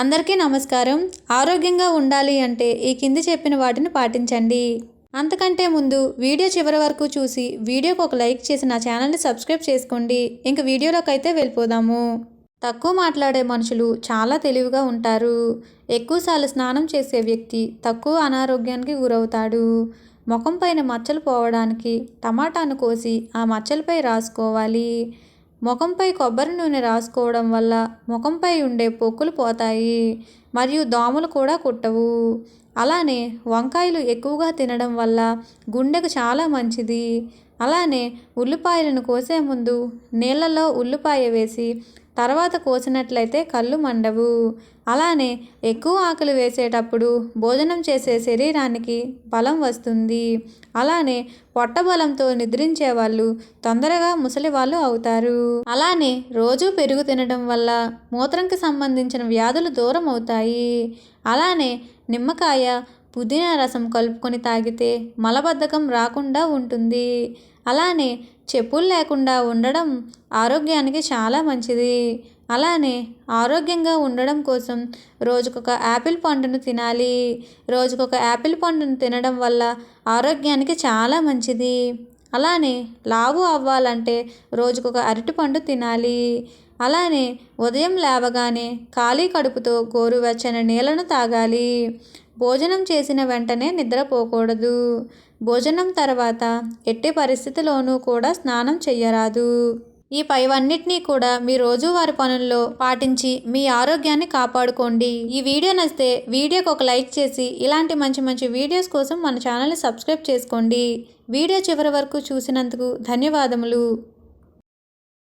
అందరికీ నమస్కారం. ఆరోగ్యంగా ఉండాలి అంటే ఈ కింది చెప్పిన వాటిని పాటించండి. అంతకంటే ముందు వీడియో చివరి వరకు చూసి వీడియోకి ఒక లైక్ చేసి నా ఛానల్ని సబ్స్క్రైబ్ చేసుకోండి. ఇంక వీడియోలోకి అయితే వెళ్ళిపోదాము. తక్కువ మాట్లాడే మనుషులు చాలా తెలివిగా ఉంటారు. ఎక్కువసార్లు స్నానం చేసే వ్యక్తి తక్కువ అనారోగ్యానికి గురవుతాడు. ముఖం పైన మచ్చలు పోవడానికి టమాటాను కోసి ఆ మచ్చలపై రాసుకోవాలి. ముఖంపై కొబ్బరి నూనె రాసుకోవడం వల్ల ముఖంపై ఉండే పొక్కులు పోతాయి మరియు దోమలు కూడా కుట్టవు. అలానే వంకాయలు ఎక్కువగా తినడం వల్ల గుండెకు చాలా మంచిది. అలానే ఉల్లిపాయలను కోసే ముందు నీళ్ళలో ఉల్లిపాయ వేసి తర్వాత కోసినట్లయితే కళ్ళు మండవు. అలానే ఎక్కువ ఆకులు వేసేటప్పుడు భోజనం చేసే శరీరానికి బలం వస్తుంది. అలానే పొట్టబలంతో నిద్రించే వాళ్ళు తొందరగా ముసలి వాళ్ళు అవుతారు. అలానే రోజు పెరుగు తినడం వల్ల మూత్రంకి సంబంధించిన వ్యాధులు దూరం అవుతాయి అలానే నిమ్మకాయ పుదీనా రసం కలుపుకొని తాగితే మలబద్ధకం రాకుండా ఉంటుంది. అలానే చెప్పులు లేకుండా ఉండడం ఆరోగ్యానికి చాలా మంచిది. అలానే ఆరోగ్యంగా ఉండడం కోసం రోజుకొక యాపిల్ పండును తినాలి. రోజుకొక యాపిల్ పండును తినడం వల్ల ఆరోగ్యానికి చాలా మంచిది. అలానే లావు అవ్వాలంటే రోజుకొక అరటిపండు తినాలి. అలానే ఉదయం లేవగానే ఖాళీ కడుపుతో గోరువెచ్చని నీళ్ళను తాగాలి. భోజనం చేసిన వెంటనే నిద్రపోకూడదు. భోజనం తర్వాత ఎట్టి పరిస్థితిలోనూ కూడా స్నానం చెయ్యరాదు. ఈ పైవన్నిటినీ కూడా మీ రోజువారి పనుల్లో పాటించి మీ ఆరోగ్యాన్ని కాపాడుకోండి. ఈ వీడియో నచ్చితే వీడియోకి ఒక లైక్ చేసి ఇలాంటి మంచి మంచి వీడియోస్ కోసం మన ఛానల్ని సబ్స్క్రైబ్ చేసుకోండి. వీడియో చివరి వరకు చూసినందుకు ధన్యవాదములు.